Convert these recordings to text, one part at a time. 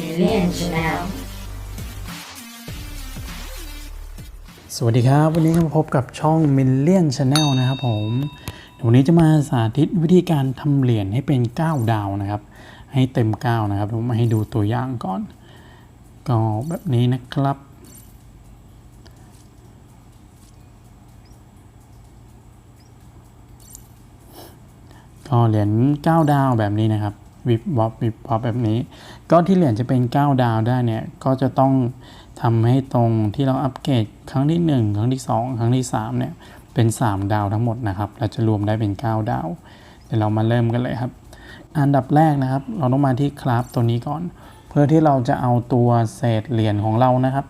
Million Chanel. สวัสดีครับ วันนี้ก็มาพบกับช่อง Million Channel นะครับผมวันนี้จะมาสาธิตวิธีการทำเหรียญให้เป็น 9 ดาวนะครับ ให้เต็ม 9 นะครับผมมาให้ดูตัวอย่างก่อน ก็แบบนี้นะครับก็เหรียญ9ดาวแบบนี้นะครับ วิบวับวิบวับแบบนี้ ก็ที่เหรียญจะเป็น 9 ดาวได้เนี่ย ก็จะต้องทำให้ตรงที่เราอัปเกรดครั้งที่ 1 ครั้งที่ 2 ครั้งที่3เนี่ยเป็น 3 ดาวทั้งหมดนะครับ เราจะรวมได้เป็น 9 ดาว เดี๋ยวเรามาเริ่มกันเลยครับ อันดับแรกนะครับ เราต้องมาที่คราฟตัวนี้ก่อน เพื่อที่เราจะเอาตัวเศษเหรียญของเรานะครับ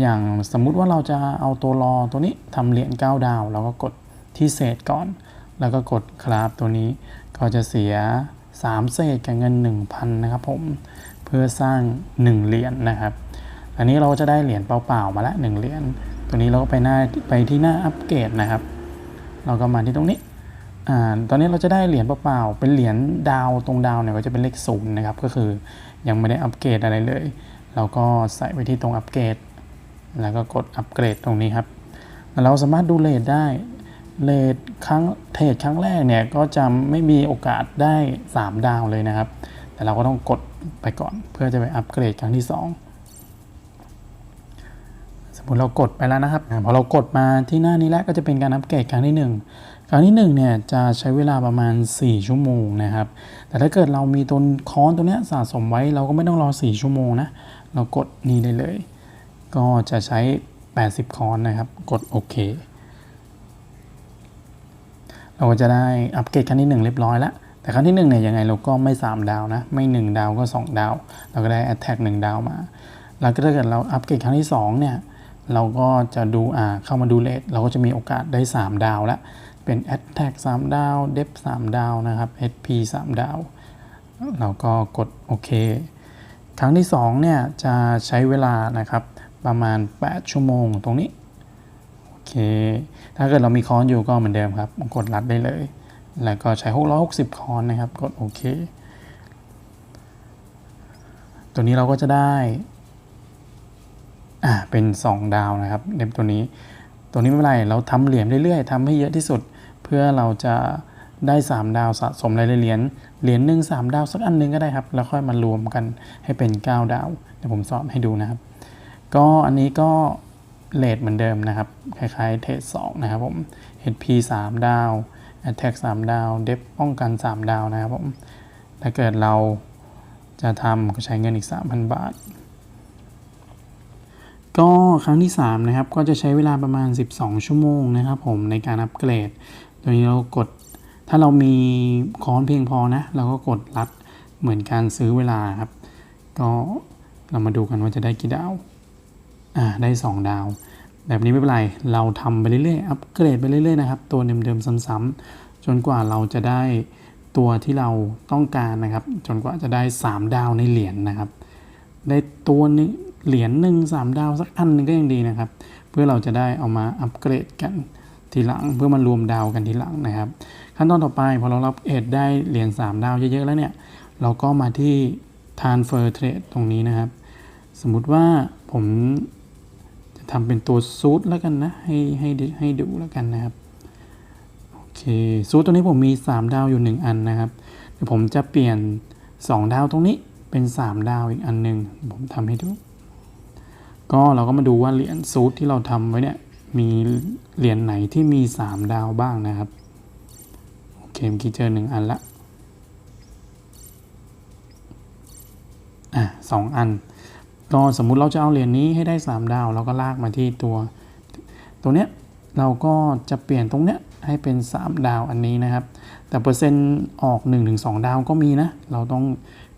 อย่างสมมุติว่าเราจะเอาตัวรอตัวนี้ทำเหรียญ9ดาว เราก็กดที่เศษก่อน แล้วก็กดคราฟตัวนี้ก็จะเสีย 3 เศษกับเงิน 1,000นะครับผมเพื่อสร้าง 1 เหรียญนะครับ อันนี้เราจะได้เหรียญเปล่าๆมาละ1เหรียญตัวนี้เราก็ไปหน้าไปที่หน้าอัปเกรดนะครับ เราก็มาที่ตรงนี้อ่าตอนนี้เราจะได้เหรียญเปล่าๆเป็นเหรียญดาวตรงดาวเนี่ยก็จะเป็นเลขศูนย์นะครับก็คือยังไม่ได้อัปเกรดอะไรเลย เราก็ใส่ไปที่ตรงอัปเกรดแล้วก็กดอัปเกรดตรงนี้ครับแล้วเราสามารถดูเลทได้ เลทครั้งเทรดครั้งแรกเนี่ยก็จะไม่มีโอกาสได้ 3 ดาวเลยนะครับ แต่เราก็ต้องกดไปก่อนเพื่อจะไปอัปเกรดครั้งที่ 2 สมมติเรากดไปแล้วนะครับพอเรากดมาที่หน้านี้แล้วก็จะเป็นการอัปเกรดครั้งที่ 1 ครั้งที่1เนี่ยจะใช้เวลาประมาณ 4 ชั่วโมงนะครับ แต่ถ้าเกิดเรามีตัวค้อนตัวนี้สะสมไว้เราก็ไม่ต้องรอ 4 ชั่วโมงนะเรากดนี่ได้เลย ก็จะใช้ 80คอนนะครับ กดโอเค เราก็จะได้อัปเกรดครั้งที่ 1 เรียบร้อยแล้ว แต่ครั้งที่1เนี่ยยังไงเราก็ไม่ 3 ดาวนะ ไม่ 1 ดาวก็ 2 ดาว เราก็ได้ Attack 1 ดาวมา แล้วก็ถ้าเกิดเราอัปเกรดครั้งที่2เนี่ยเราก็จะดูอ่าเข้ามาดูเลทเราก็จะมีโอกาสได้ 3 ดาวแล้วเป็น Attack 3 ดาว d e p 3 ดาวนะครับ HP 3 ดาว เราก็กดโอเค ครั้งที่2เนี่ยจะใช้เวลานะครับประมาณ 8 ชั่วโมงตรงนี้ เค ถ้าเกิดเรามีคอนอยู่ก็เหมือนเดิมครับ กดรัดได้เลย แล้วก็ใช้ 660คอนนะครับ กดโอเค ตัวนี้เราก็จะได้อ่าเป็น 2 ดาวนะครับเน็บตัวนี้ ตัวนี้ไม่เป็นไร เราทำเหรียญเรื่อยๆทำให้เยอะที่สุด เพื่อเราจะได้ 3 ดาวสะสมหลายเหรียญ เหรียญหนึ่งสามดาวสักอันหนึงก็ได้ครับ แล้วค่อยมารวมกันให้เป็น 9 ดาว เดี๋ยวผมสอนให้ดูนะครับ ก็อันนี้ก็ เลทเหมือนเดิมนะครับ คล้ายๆเทส2นะครับผม HP 3 ดาว Attack 3 ดาว เดฟป้องกัน 3 ดาวนะครับผม ถ้าเกิดเราจะทำก็ใช้เงินอีก 3,000 บาท ก็ครั้งที่ 3 นะครับ ก็จะใช้เวลาประมาณ 12 ชั่วโมงนะครับผมในการอัปเกรดตัวนี้เรากด ถ้าเรามีคอนเพียงพอนะ เราก็กดรัดเหมือนการซื้อเวลาครับ ก็เรามาดูกันว่าจะได้กี่ดาว อ่าได้ 2 ดาว แบบนี้ไม่เป็นไร เราทำไปเรื่อยๆ อัปเกรดไปเรื่อยๆนะครับ ตัวเดิมๆซ้ำๆ จนกว่าเราจะได้ตัวที่เราต้องการนะครับ จนกว่าจะได้ 3 ดาวในเหรียญนะครับ ได้ตัวนึงเหรียญหนึ่งสามดาวสักอันหนึงก็ยังดีนะครับ เพื่อเราจะได้เอามาอัปเกรดกันทีหลังเพื่อมารวมดาวกันทีหลังนะครับ ขั้นตอนต่อไปพอเรารับเอ็ดได้เหรียญ3 ดาวเยอะๆแล้วเนี่ยเราก็มาที่ transfer trade ตรงนี้นะครับ สมมุติว่าผม ทำเป็นตัวซูทแล้วกันนะ ให้ให้ให้ดูแล้วกันนะครับ โอเคซูทตัวนี้ผมมี 3 ดาวอยู่ 1 อันนะครับเดี๋ยวผมจะเปลี่ยน 2 ดาวตรงนี้เป็น 3 ดาวอีกอันหนึ่งผมทำให้ดู ก็เราก็มาดูว่าเหรียญซูทที่เราทำไว้เนี่ยมีเหรียญไหนที่มี 3 ดาวบ้างนะครับโอเคเมื่อกี้เจอหนึ่งอันละอะสองอัน ก็สมมุติเราจะเอาเหรียญนี้ให้ได้ 3 ดาว เราก็ลากมาที่ตัว ตัวเนี้ยเราก็จะเปลี่ยนตรงเนี้ยให้เป็น 3 ดาวอันนี้นะครับ แต่เปอร์เซ็นต์ออก 1-2 ดาวก็มีนะ เราต้อง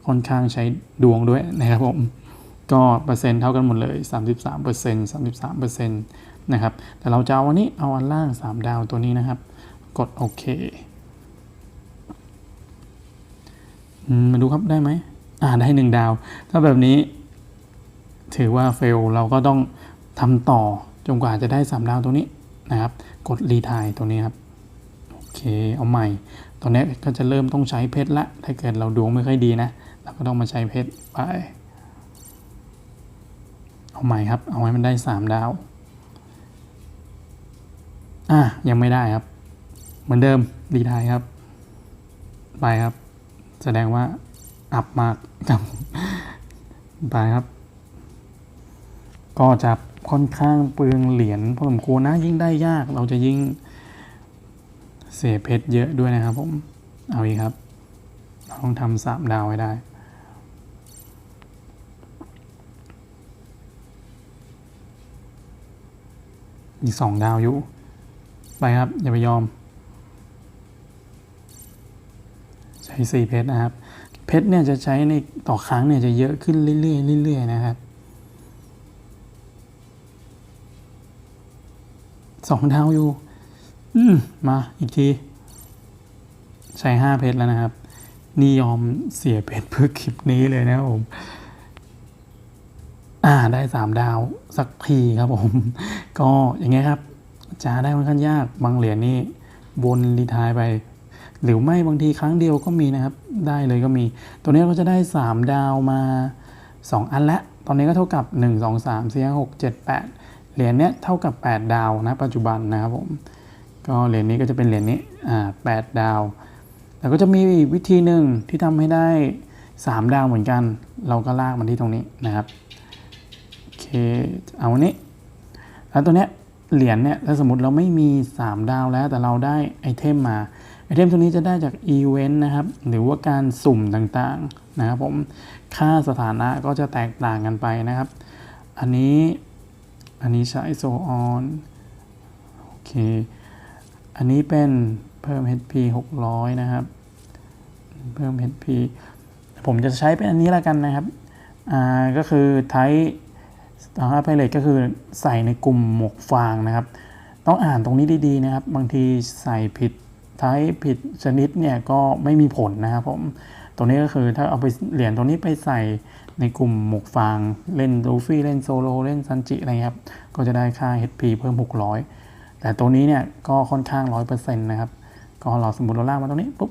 ค่อนข้างใช้ดวงด้วยนะครับผม ก็เปอร์เซ็นต์เท่ากันหมดเลย 33เปอร์เซ็นต์33เปอร์เซ็นต์นะครับ แต่เราจะเอาอันนี้เอาอันล่าง 3 ดาวตัวนี้นะครับ กดโอเคมมาดูครับได้ไหมอ่าได้หนึ่งดาว ถ้าแบบนี้ ถือว่าเฟลเราก็ต้องทำต่อจนกว่าจะได้3ดาวตัวนี้นะครับ กดรีทายตัวนี้ครับ โอเค เอาใหม่ ตอนนี้ก็จะเริ่มต้องใช้เพชรละ ถ้าเกิดเราดวงไม่ค่อยดีนะ เราก็ต้องมาใช้เพชรไป เอาใหม่ครับ เอาให้มันได้สามดาว อะ ยังไม่ได้ครับ เหมือนเดิมรีทายครับ ไปครับ แสดงว่าอับมากครับไปครับ ก็จะค่อนข้างเปลืองเหรียญพอสมควรนะยิ่งได้ยากเราจะยิ่งเสียเพชรเยอะด้วยนะครับผม เอาอีกครับเราต้องทำสามดาวให้ได้ อีกสองดาวอยู่ ไปครับ อย่าไปยอม ใช้สี่เพชรนะครับ เพชรเนี่ยจะใช้ในต่อครั้งเนี่ยจะเยอะขึ้นเรื่อยๆเรื่อยๆนะครับ สองดาวอยู่ อืมมาอีกที ใช้ห้าเพชรแล้วนะครับ นี่ยอมเสียเพชรเพื่อคลิปนี้เลยนะครับผม อ่าได้สามดาวสักทีครับผม ก็อย่างเงี้ยครับจะได้ค่อนข้างยากบางเหรียญนี่วนรีทายไป หรือไม่บางทีครั้งเดียวก็มีนะครับ ได้เลยก็มี ตัวนี้ก็จะได้ 3 ดาวมา 2 อันละ ตอนนี้ก็เท่ากับ 1 2 3 4 6 7 8 เหรียญเนี้ยเท่ากับ 8 ดาวนะปัจจุบันนะครับผมก็เหรียญนี้ก็จะเป็นเหรียญนี้อ่า8ดาว แต่ก็จะมีวิธีหนึ่งที่ทำให้ได้ 3 ดาวเหมือนกัน เราก็ลากมันที่ตรงนี้นะครับโอเคเอาอันนี้แล้วตัวเนี้ยเหรียญเนี่ยถ้าสมมติเราไม่มี 3 ดาวแล้วแต่เราได้ไอเทมมาไอเทมตัวนี้จะได้จากอีเวนต์นะครับหรือว่าการสุ่มต่างๆนะครับผมค่าสถานะก็จะแตกต่างกันไปนะครับ อันนี้ อันนี้ใช้โซออนโอเค อันนี้เป็นเพิ่ม HP 600 นะครับ เพิ่ม HP ผมจะใช้เป็นอันนี้ล้วกันนะครับ อ่า ก็คือไทสตาร์ไพเลตก็คือใส่ในกลุ่มหมวกฟางนะครับ ต้องอ่านตรงนี้ดีๆนะครับ บางทีใส่ผิดไทผิดชนิดเนี่ยก็ไม่มีผลนะครับผม ตรงนี้ก็คือถ้าเอาไปเหรียญตรงนี้ไปใส่ ในกลุ่มหมวกฟางเล่นลูฟี่เล่นโซโลเล่นซันจิอะไรเงี้ยครับ ก็จะได้ค่า HP เพิ่ม 600 แต่ตัวนี้เนี่ยก็ค่อนข้าง 100%นะครับ ก็เราสมมติเราลากมาตรงนี้ปุ๊บ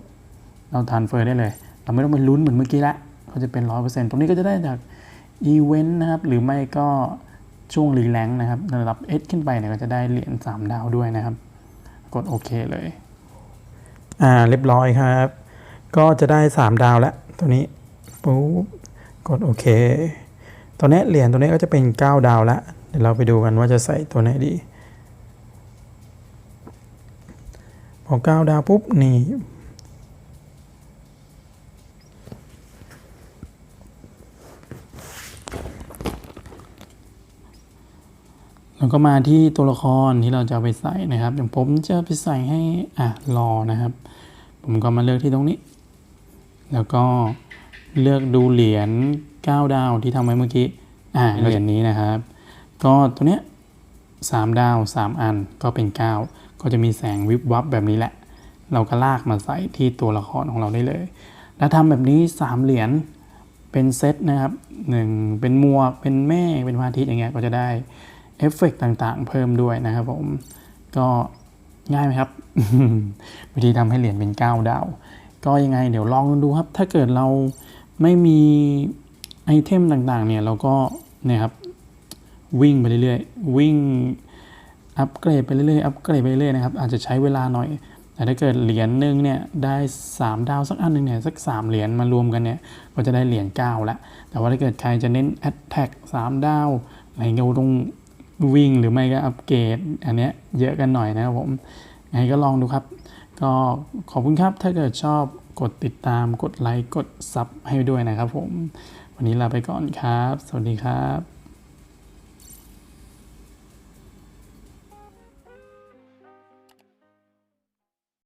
เราทานเฟอร์ได้เลย เราไม่ต้องไปลุ้นเหมือนเมื่อกี้ละก็จะเป็น 100%ตรงนี้ก็จะได้จากอีเวนต์นะครับ หรือไม่ก็ช่วงรีแลงค์นะครับระดับ S ขึ้นไปเนี่ยก็จะได้เหรียญ3ดาวด้วยนะครับ กดโอเคเลย อ่าเรียบร้อยครับ ก็จะได้ 3 ดาวแล้วตัวนี้ปุ๊บ กดโอเค ตัวนี้เหรียญตัวนี้ก็จะเป็น 9 ดาวแล้วเดี๋ยวเราไปดูกันว่าจะใส่ตัวไหนดี พอ 9 ดาวปุ๊บนี่แล้วก็มาที่ตัวละครที่เราจะไปใส่นะครับอย่างผมจะไปใส่ให้อะรอนะครับ ผมก็มาเลือกที่ตรงนี้ แล้วก็ เลือกดูเหรียญ9 ดาวที่ทำไว้เมื่อกี้ อ่า เหรียญนี้นะครับ ก็ตัวเนี้ย3ดาว 3 อันก็เป็น 9 ก็จะมีแสงวิบวับแบบนี้แหละ เราก็ลากมาใส่ที่ตัวละครของเราได้เลย แล้วทำแบบนี้ 3 เหรียญเป็นเซตนะครับหนึ่งเป็นหมวกเป็นแม่เป็นพระอาทิตย์อย่างเงี้ยก็จะได้เอฟเฟกต่างๆ เพิ่มด้วยนะครับผม ก็ง่ายไหมครับ วิธีทำให้เหรียญเป็น 9 ดาว ก็ยังไงเดี๋ยวลองดูครับ ถ้าเกิดเรา ไม่มีไอเทมต่างๆเนี่ยเราก็เนี่ยครับวิ่งไปเรื่อยๆ วิ่งอัปเกรดไปเรื่อยๆ อัปเกรดไปเรื่อยๆนะครับอาจจะใช้เวลาหน่อย แต่ถ้าเกิดเหรียญหนึ่งเนี่ยได้ 3 ดาวสักอันหนึ่งเนี่ยสัก 3 เหรียญมารวมกันเนี่ยก็จะได้เหรียญ9ละแต่ว่าถ้าเกิดใครจะเน้น Attack 3ดาวอะไรเงี้ยต้องวิ่งหรือไม่ก็อัปเกรดอันเนี้ยเยอะกันหน่อยนะครับผมไงก็ลองดูครับ ก็ขอบคุณครับถ้าเกิดชอบ กดติดตามกดไลค์กดซับให้ด้วยนะครับผม วันนี้ลาไปก่อนครับ สวัสดีครับ